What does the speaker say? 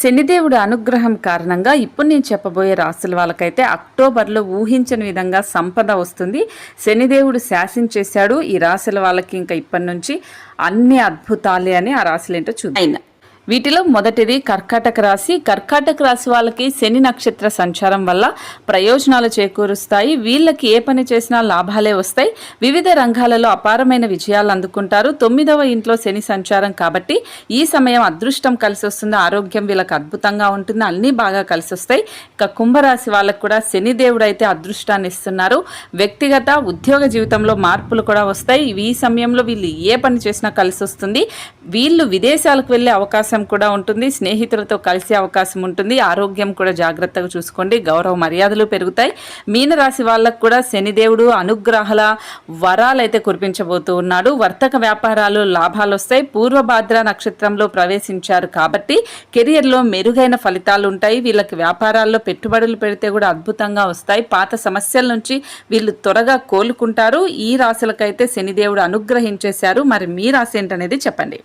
శనిదేవుడి అనుగ్రహం కారణంగా ఇప్పుడు నేను చెప్పబోయే రాసుల వాళ్ళకైతే అక్టోబర్లో ఊహించని విధంగా సంపద వస్తుంది. శనిదేవుడు శాసించేశాడు ఈ రాశుల వాళ్ళకి ఇంకా ఇప్పటి నుంచి అన్ని అద్భుతాలే అని ఆ రాశులు ఏంటో చూద్దాం వీటిలో మొదటిది కర్కాటక రాశి. కర్కాటక రాశి వాళ్ళకి శని నక్షత్ర సంచారం వల్ల ప్రయోజనాలు చేకూరుస్తాయి. వీళ్ళకి ఏ పని చేసినా లాభాలే వస్తాయి. వివిధ రంగాలలో అపారమైన విజయాలు అందుకుంటారు. తొమ్మిదవ ఇంట్లో శని సంచారం కాబట్టి ఈ సమయం అదృష్టం కలిసి వస్తుంది. ఆరోగ్యం వీళ్ళకి అద్భుతంగా ఉంటుంది. అన్నీ బాగా కలిసి వస్తాయి. ఇక కుంభరాశి వాళ్ళకు కూడా శనిదేవుడు అయితే అదృష్టాన్ని ఇస్తున్నారు. వ్యక్తిగత ఉద్యోగ జీవితంలో మార్పులు కూడా వస్తాయి. ఈ సమయంలో వీళ్ళు ఏ పని చేసినా కలిసి వస్తుంది. వీళ్ళు విదేశాలకు వెళ్ళే అవకాశం అవకాశం కూడా ఉంటుంది స్నేహితులతో కలిసే అవకాశం ఉంటుంది ఆరోగ్యం కూడా జాగ్రత్తగా చూసుకోండి గౌరవ మర్యాదలు పెరుగుతాయి. మీనరాశి వాళ్ళకు కూడా శనిదేవుడు అనుగ్రహాల వరాలు అయితే కురిపించబోతూ ఉన్నాడు. వర్తక వ్యాపారాలు లాభాలు వస్తాయి. పూర్వభాద్ర నక్షత్రంలో ప్రవేశించారు కాబట్టి కెరియర్లో మెరుగైన ఫలితాలు ఉంటాయి. వీళ్ళకి వ్యాపారాల్లో పెట్టుబడులు పెడితే కూడా అద్భుతంగా వస్తాయి. పాత సమస్యల నుంచి వీళ్ళు త్వరగా కోలుకుంటారు. ఈ రాశులకైతే శనిదేవుడు అనుగ్రహించేశారు. మరి మీ రాశి ఏంటనేది చెప్పండి.